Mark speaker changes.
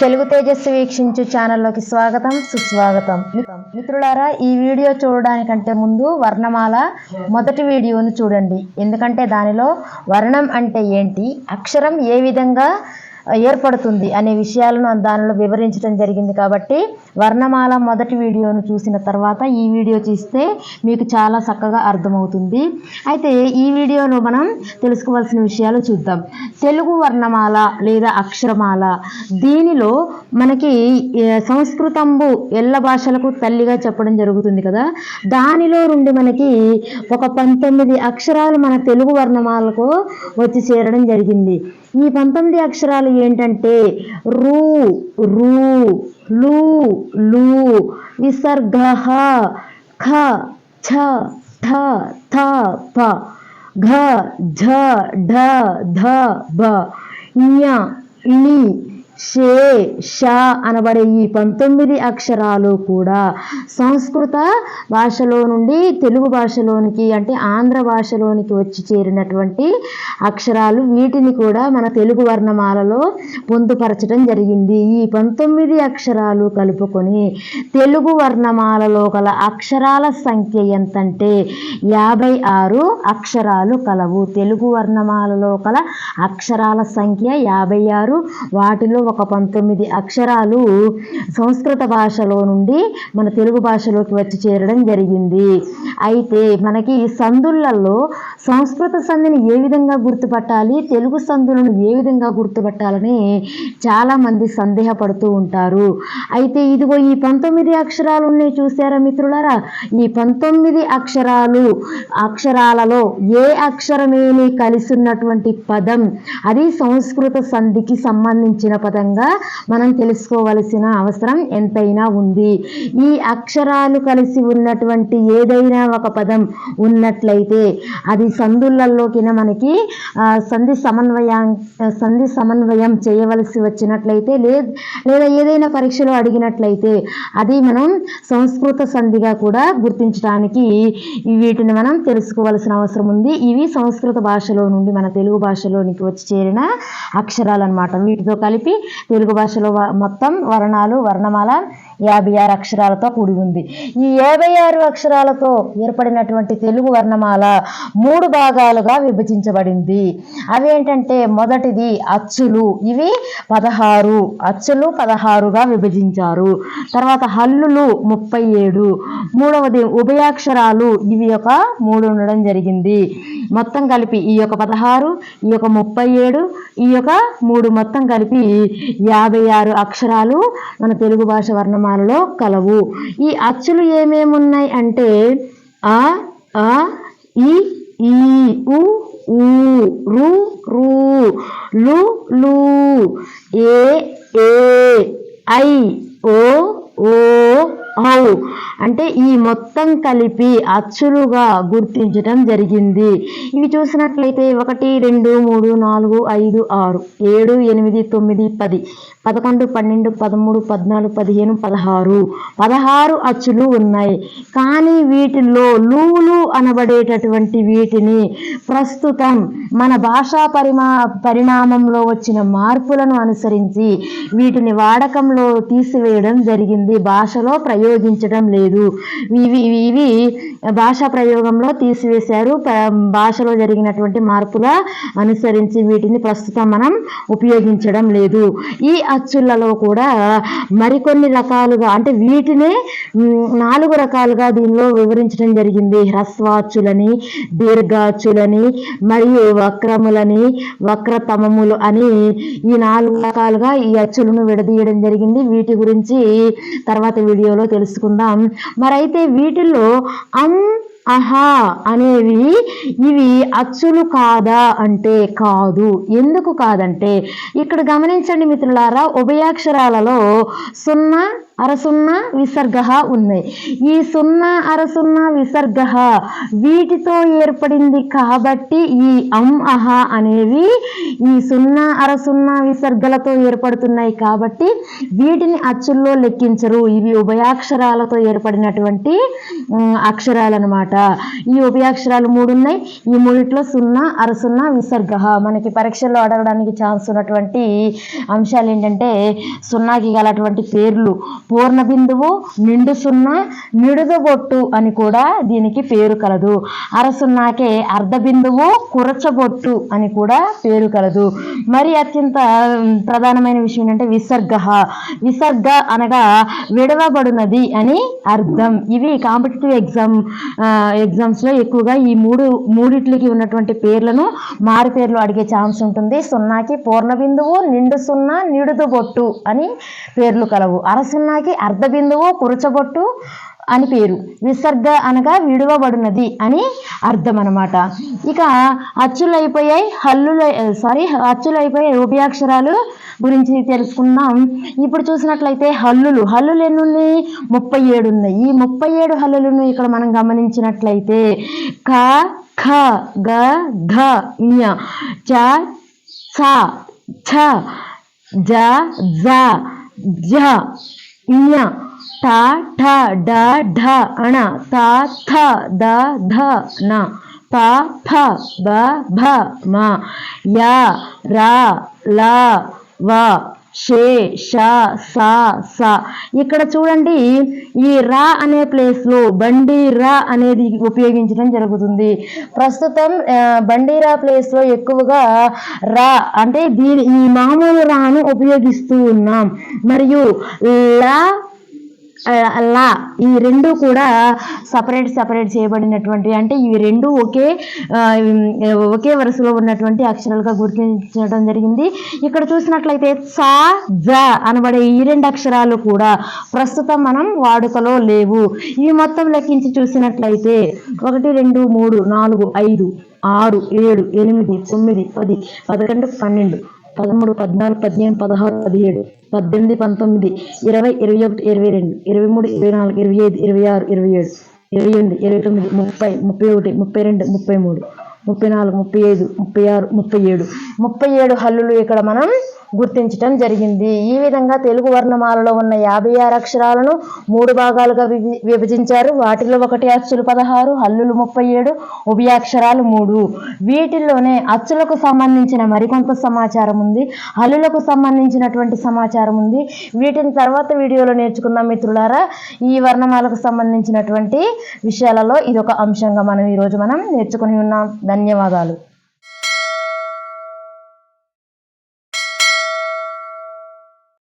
Speaker 1: తెలుగు తేజస్సు వీక్షించు ఛానల్లోకి స్వాగతం సుస్వాగతం. మిత్రులారా ఈ వీడియో చూడడానికంటే ముందు వర్ణమాల మొదటి వీడియోను చూడండి. ఎందుకంటే దానిలో వర్ణం అంటే ఏంటి అక్షరం ఏ విధంగా ఏర్పడుతుంది అనే విషయాలను దానిలో వివరించడం జరిగింది కాబట్టి వర్ణమాల మొదటి వీడియోను చూసిన తర్వాత ఈ వీడియో చూస్తే మీకు చాలా చక్కగా అర్థమవుతుంది. అయితే ఈ వీడియోలో మనం తెలుసుకోవాల్సిన విషయాలు చూద్దాం. తెలుగు వర్ణమాల లేదా అక్షరమాల. దీనిలో మనకి సంస్కృతంబు ఎల్ల భాషలకు తల్లిగా చెప్పడం జరుగుతుంది కదా. దానిలో నుండి మనకి ఒక పంతొమ్మిది అక్షరాలు మన తెలుగు వర్ణమాలకు వచ్చి చేరడం జరిగింది. ఈ పంతొమ్మిది అక్షరాలు ఏంటంటే రు రు లు లు విసర్గ ఖ ఛ ఠ థ ప ఘ ఝ ఢ ధ భ ఞ ణి షే షా అనబడే ఈ పంతొమ్మిది అక్షరాలు కూడా సంస్కృత భాషలో నుండి తెలుగు భాషలోనికి అంటే ఆంధ్ర భాషలోనికి వచ్చి చేరినటువంటి అక్షరాలు వీటిని కూడా మన తెలుగు వర్ణమాలలో పొందుపరచడం జరిగింది. ఈ పంతొమ్మిది అక్షరాలు కలుపుకొని తెలుగు వర్ణమాలలో గల అక్షరాల సంఖ్య ఎంతంటే యాభై ఆరు అక్షరాలు కలవు. తెలుగు వర్ణమాలలో గల అక్షరాల సంఖ్య యాభై ఆరు వాటిలో ఒక పంతొమ్మిది అక్షరాలు సంస్కృత భాషలో నుండి మన తెలుగు భాషలోకి వచ్చి చేరడం జరిగింది. అయితే మనకి సందులలో సంస్కృత సంధిని ఏ విధంగా గుర్తుపట్టాలి తెలుగు సందులను ఏ విధంగా గుర్తుపట్టాలని చాలామంది సందేహపడుతూ ఉంటారు. అయితే ఇదిగో ఈ పంతొమ్మిది అక్షరాలు ఉన్నాయి చూసారా మిత్రులారా? ఈ పంతొమ్మిది అక్షరాలు అక్షరాలలో ఏ అక్షరమేమి కలిసి ఉన్నటువంటి పదం అది సంస్కృత సంధికి సంబంధించిన పదంగా మనం తెలుసుకోవలసిన అవసరం ఎంతైనా ఉంది. ఈ అక్షరాలు కలిసి ఉన్నటువంటి ఏదైనా ఒక పదం ఉన్నట్లయితే అది సందులలోకిన మనకి సంధి సమన్వయం సంధి సమన్వయం చేయవలసి వచ్చినట్లయితే లేదా ఏదైనా పరీక్షలో అడిగినట్లయితే అది మనం సంస్కృత సంధిగా కూడా గుర్తించడానికి వీటిని మనం తెలుసుకోవాల్సిన అవసరం ఉంది. ఇవి సంస్కృత భాషలో నుండి మన తెలుగు భాషలోనికి వచ్చి చేరిన అక్షరాలు అనమాట వీటితో కలిపి తెలుగు భాషలో వ- మొత్తం వర్ణాలు వర్ణమాల యాభై ఆరు అక్షరాలతో కూడి ఉంది. ఈ యాభై ఆరు అక్షరాలతో ఏర్పడినటువంటి తెలుగు వర్ణమాల మూడు భాగాలుగా విభజించబడింది. అవేంటంటే మొదటిది అచ్చులు ఇవి పదహారు అచ్చులు పదహారుగా విభజించారు. తర్వాత హల్లులు ముప్పై ఏడు మూడవది ఉభయాక్షరాలు ఇవి ఒక మూడు ఉండడం జరిగింది. మొత్తం కలిపి ఈ యొక్క పదహారు ఈ యొక్క ముప్పై ఏడు ఈ యొక్క మూడు మొత్తం కలిపి యాభై ఆరు అక్షరాలు మన తెలుగు భాష వర్ణమాలలో కలవు. ఈ అచ్చులు ఏమేమి ఉన్నాయి అంటే ఆ ఆ ఈ ఈ ఉ ఊ రు రు లు లు ఏ ఏ ఐ ఓ ఓ ఔ. అంటే ఈ మొత్తం కలిపి అచ్చులుగా గుర్తించడం జరిగింది. ఇవి చూసినట్లయితే ఒకటి రెండు మూడు నాలుగు ఐదు ఆరు ఏడు ఎనిమిది తొమ్మిది పది పదకొండు పన్నెండు పదమూడు పద్నాలుగు పదిహేను పదహారు. పదహారు అచ్చులు ఉన్నాయి. కానీ వీటిల్లో లూలు అనబడేటటువంటి వీటిని ప్రస్తుతం మన భాషా పరిమా పరిణామంలో వచ్చిన మార్పులను అనుసరించి వీటిని వాడకంలో తీసివేయడం జరిగింది. భాషలో ప్రయోగించడం లేదు. ఇవి ఇవి- భాషా ప్రయోగంలో తీసివేశారు. భాషలో జరిగినటువంటి మార్పుల అనుసరించి వీటిని ప్రస్తుతం మనం ఉపయోగించడం లేదు. ఈ అచ్చులలో కూడా మరికొన్ని రకాలుగా అంటే వీటినే నాలుగు రకాలుగా దీనిలో వివరించడం జరిగింది. హ్రస్వాచ్చులని దీర్ఘాచ్చులని మరియు వక్రములని వక్రతమములు అని ఈ నాలుగు రకాలుగా ఈ అచ్చులను విడదీయడం జరిగింది. వీటి గురించి తర్వాత వీడియోలో తెలుసుకుందాం. మరైతే వీటిల్లో అం అహా అనేవి ఇవి అచ్చులు కాదా అంటే కాదు. ఎందుకు కాదంటే ఇక్కడ గమనించండి మిత్రులారా ఉభయాక్షరాలలో సున్నా అరసున్న విసర్గ ఉన్నాయి ఈ సున్నా అరసున్న విసర్గ వీటితో ఏర్పడింది కాబట్టి ఈ అం అహ అనేవి ఈ సున్నా అరసున్నా విసర్గలతో ఏర్పడుతున్నాయి కాబట్టి వీటిని అచ్చుల్లో లెక్కించరు. ఇవి ఉభయాక్షరాలతో ఏర్పడినటువంటి అక్షరాలు అక్షరాలన్నమాట. ఈ ఉభయాక్షరాలు మూడు ఉన్నాయి ఈ మూడిట్లో సున్నా అరసున్నా విసర్గ మనకి పరీక్షల్లో అడగడానికి ఛాన్స్ ఉన్నటువంటి అంశాలు ఏంటంటే సున్నాకి గలటువంటి పేర్లు. పూర్ణ బిందువు నిండు సున్నా నిడుద బొట్టు అని కూడా దీనికి పేరు కలదు. అరసున్నాకే అర్ధ బిందువు కురచబొట్టు అని కూడా పేరు కలదు. మరి అత్యంత ప్రధానమైన విషయం ఏంటంటే విసర్గ. విసర్గ అనగా విడవబడినది అని అర్థం. ఇవి కాంపిటేటివ్ ఎగ్జామ్ ఎగ్జామ్స్లో ఎక్కువగా ఈ మూడు మూడిట్లకి ఉన్నటువంటి పేర్లను మారు పేర్లు అడిగే ఛాన్స్ ఉంటుంది. సున్నాకి పూర్ణ బిందువు నిండు సున్నా నిడుదు బొట్టు అని పేర్లు కలవు. అరసున్నకి అర్ధ బిందువు కురచబొట్టు అని పేరు. విసర్గ అనగా విడువబడినది అని అర్థం అనమాట ఇక అచ్చులైపోయాయి అయిపోయాయి హల్లులు సారీ అచ్చులు అయిపోయాయి ఉభయాక్షరాలు గురించి తెలుసుకుందాం. ఇప్పుడు చూసినట్లయితే హల్లులు హల్లులు ఎన్ని ఉన్నాయి ముప్పై ఏడు ఉన్నాయి. ఈ ముప్పై ఏడు హల్లులను ఇక్కడ మనం గమనించినట్లయితే క ఖ గ ఘ ఞ చ ఛ ఛ జ జ ఝ ఞ ట ఠ డ ఢ అణ త థ ద ధ న ప ఫ బ భ మ య ర ల వ షే ష స స. ఇక్కడ చూడండి ఈ రా అనే ప్లేస్లో బండిరా అనేది ఉపయోగించడం జరుగుతుంది. ప్రస్తుతం ఆ, బండిరా ప్లేస్లో ఎక్కువగా రా అంటే దీని ఈ మామూలు రాను ఉపయోగిస్తూ ఉన్నాం. మరియు లా లా ఈ రెండు కూడా సపరేట్ సపరేట్ చేయబడినటువంటి అంటే ఇవి రెండు ఒకే ఒకే వరుసలో ఉన్నటువంటి అక్షరాలుగా గుర్తించడం జరిగింది. ఇక్కడ చూసినట్లయితే సా జ అనబడే ఈ రెండు అక్షరాలు కూడా ప్రస్తుతం మనం వాడుకలో లేవు. ఇవి మొత్తం లెక్కించి చూసినట్లయితే ఒకటి రెండు మూడు నాలుగు ఐదు ఆరు ఏడు ఎనిమిది తొమ్మిది పది పదకొండు పన్నెండు పదమూడు పద్నాలుగు పదిహేను పదహారు పదిహేడు పద్దెనిమిది పంతొమ్మిది ఇరవై ఇరవై ఒకటి ఇరవై రెండు ఇరవై మూడు ఇరవై నాలుగు ఇరవై ఐదు ఇరవై ఆరు ఇరవై ఏడు ఇరవై ఎనిమిది ఇరవై తొమ్మిది ముప్పై ముప్పై ఒకటి ముప్పై రెండు ముప్పై మూడు ముప్పై నాలుగు ముప్పై ఐదు ముప్పై ఆరు ముప్పై ఏడు ముప్పై ఏడు హల్లులు ఇక్కడ మనం గుర్తించటం జరిగింది. ఈ విధంగా తెలుగు వర్ణమాలలో ఉన్న యాభై ఆరు అక్షరాలను మూడు భాగాలుగా విభి విభజించారు. వాటిలో ఒకటి అచ్చులు పదహారు హల్లులు ముప్పై ఏడు ఉభయాక్షరాలు మూడు. వీటిల్లోనే అచ్చులకు సంబంధించిన మరికొంత సమాచారం ఉంది. హల్లులకు సంబంధించినటువంటి సమాచారం ఉంది. వీటిని తర్వాత వీడియోలో నేర్చుకుందాం మిత్రులారా. ఈ వర్ణమాలకు సంబంధించినటువంటి విషయాలలో ఇదొక అంశంగా మనం ఈరోజు మనం నేర్చుకుని ఉన్నాం. ధన్యవాదాలు.